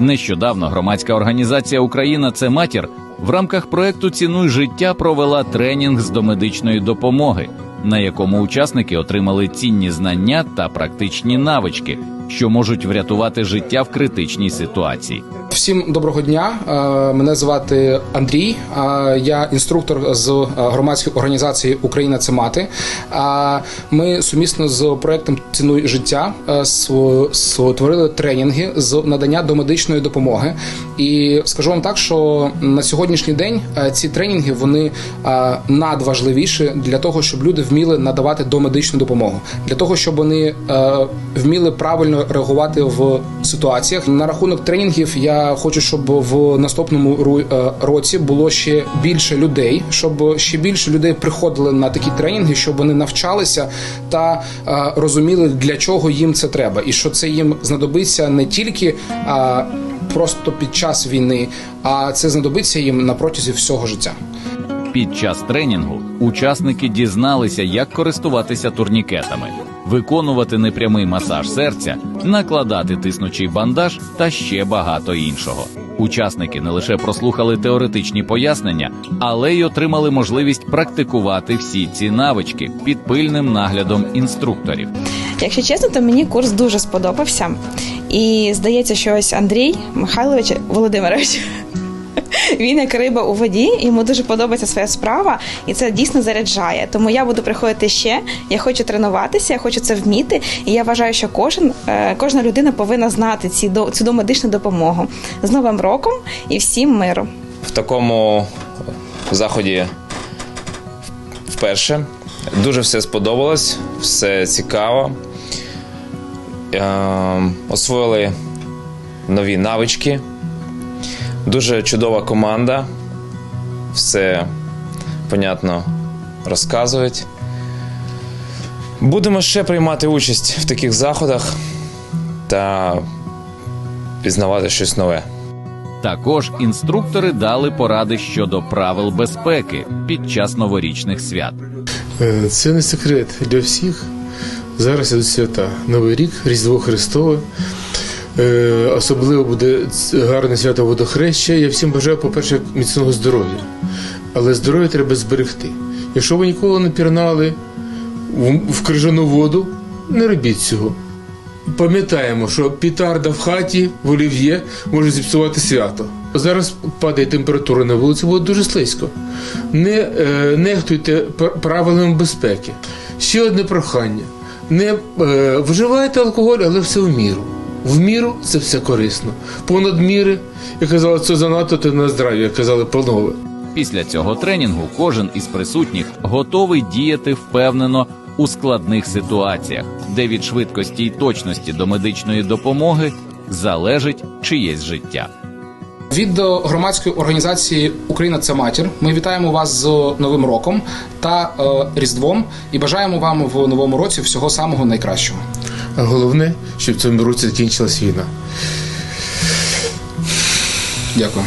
Нещодавно громадська організація Україна це матір в рамках проекту Цінуй життя провела тренінг з домедичної допомоги, на якому учасники отримали цінні знання та практичні навички, що можуть врятувати життя в критичній ситуації. Всім доброго дня. Е, Мене звати Андрій. Е, Я інструктор з е, громадської організації Україна це мати. Ми сумісно з проектом Цінуй життя створили тренінги з надання домедичної допомоги. І скажу вам так, що на сьогоднішній день ці тренінги вони надважливіші для того, щоб люди вміли надавати домедичну допомогу, для того, щоб вони вміли правильно реагувати в ситуаціях. На рахунок тренінгів я хочу, щоб в наступному е, році було ще більше людей, щоб ще більше людей приходили на такі тренінги, щоб вони навчалися та е, розуміли, для чого їм це треба, і що це їм знадобиться не тільки. Просто під час війни, а це знадобиться їм на протязі всього життя. Під час тренінгу учасники дізналися, як користуватися турнікетами, виконувати непрямий масаж серця, накладати тиснучий бандаж та ще багато іншого. Учасники не лише прослухали теоретичні пояснення, але й отримали можливість практикувати всі ці навички під пильним наглядом інструкторів. Якщо чесно, то мені курс дуже сподобався. І здається, що ось Андрій Михайлович Володимирович. Він як риба у воді, йому дуже подобається своя справа, і це дійсно заряджає. Тому я буду приходити ще. Я хочу тренуватися, я хочу це вміти. І я вважаю, що кожен, е, кожна людина повинна знати ці цю домедичну допомогу з Новим роком і всім миру. в такому заході вперше. Дуже все сподобалось, все цікаво. Е, Освоїли нові навички. Дуже чудова команда. Все понятно розказують. Будемо ще приймати участь в таких заходах та пізнавати щось нове. Також інструктори дали поради щодо правил безпеки під час новорічних свят. Е, Це не секрет для всіх. Зараз ідуть свята. Новий рік, Різдво Христове. Е, Особливо буде гарне свято водохреща. Я всім бажаю, по-перше, міцного здоров'я. Але здоров'я треба зберегти. Якщо ви ніколи не пірнали в, крижану воду, не робіть цього. Пам'ятаємо, що пітарда в хаті в олів'є може зіпсувати свято. Зараз падає температура на вулиці, буде дуже слизько. Не е, нехтуйте правилами безпеки. Ще одне прохання: не е, вживайте алкоголь, але все в міру. В міру це все корисно. Понад міри, як казали, це занадто то на здрав'я, казали панове. Після цього тренінгу кожен із присутніх готовий діяти впевнено у складних ситуаціях, де від швидкості й точності до медичної допомоги залежить чиєсь життя. Від громадської організації Україна це матір. Ми вітаємо вас з Новим роком та е, Різдвом і бажаємо вам в новому році всього самого найкращого. А головне, щоб в цьому році закінчилась війна. Дякую.